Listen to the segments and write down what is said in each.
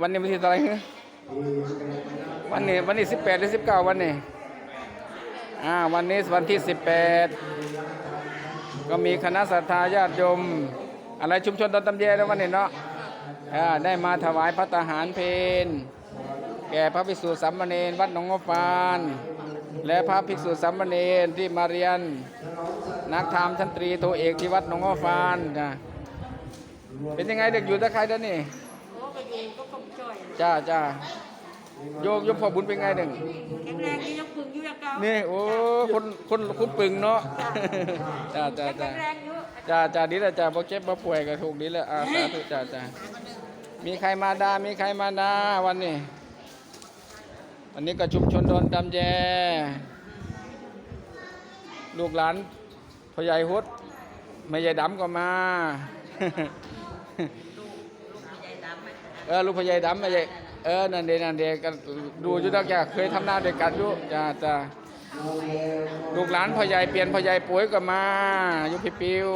วันนี้วันที่เท่าไหร่ฮะวันนี้วันนี้สิบแปดหรือสิบเก้าวันนี้อ่าวันนี้วันที่สิบแปดก็มีคณะศรัทธาญาติโยมอะไรชุมชนตอนตำเยแล้ววันนี้เนาะอ่าได้มาถวายพระตาหารเพนแก่พระภิกษุสามเณรวัดหนองงอฟาน และพระภิกษุสามเณรที่มาเรียน นักธรรมชั้นตรีโทเอกที่วัดหนองงอฟานนะเป็นยังไงเด็กอยู่ตะใครเด้อนี่โอ้ ก็อยู่ก็กบจ่อยจ้าจ้าโยมยมพ่อบุญเป็นไงหนึ่งแข็งแรงดียังปึงอยู่อย่างเก่านี่โอ้คนคนคุณปึงเนาะจ้าจ้าแข็จ้างแรงอยู่จ้าจ้าดีแล้วจ้าบ่เจ็บบ่ป่วยก็ถูกดีแล้วอาสาธุจ้าจ้ามีใครมาดา มีใครมาดาวันนี้ วันนี้ก็ชุมชนโดนตำแยลูกหลานพ่อใหญ่ฮุดแม่ใหญ่ดำก็มา เออลูกพ่อใหญ่ดำแม่ใหญ่เออนั่นเดนั่นเดก็ดูอยู่ดักแกเคยทำหน้าเด้วกันอยู่จ้าจ้าลูกหลานพ่อใหญ่เปลี่ยนพ่อใหญ่ป่วยก็มาอยู่พี่ปิว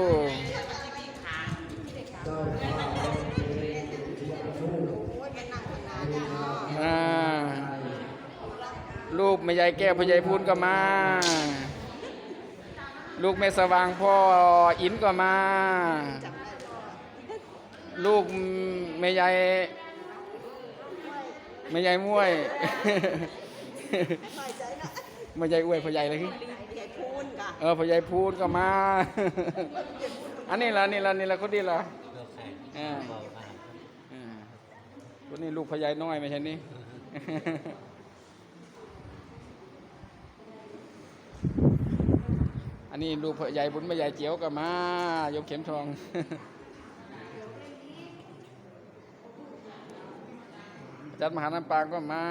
ลูกแม่ใหญ่แก้วพ่อใหญ่พูนก็มา ลูกแม่สว่างพ่ออินก็มา ลูกแม่ใหญ่ แม่ใหญ่มวยแม่ใหญ่อวยพ่อใหญ่เลยคือใหญ่พูนค่ะเออพ่อใหญ่พูนก็มา อันนี้ละนี่ละนี่ละคนนี้ละอ่าอ่าคนนี้ลูกพ่อใหญ่น้อยไม่ใช่นี่อันนี้ลูกพ่อใหญ่บุญแม่ใหญ่เจียวก็มายกเข็มทอง อา จัดมหาน้ำปางก็มา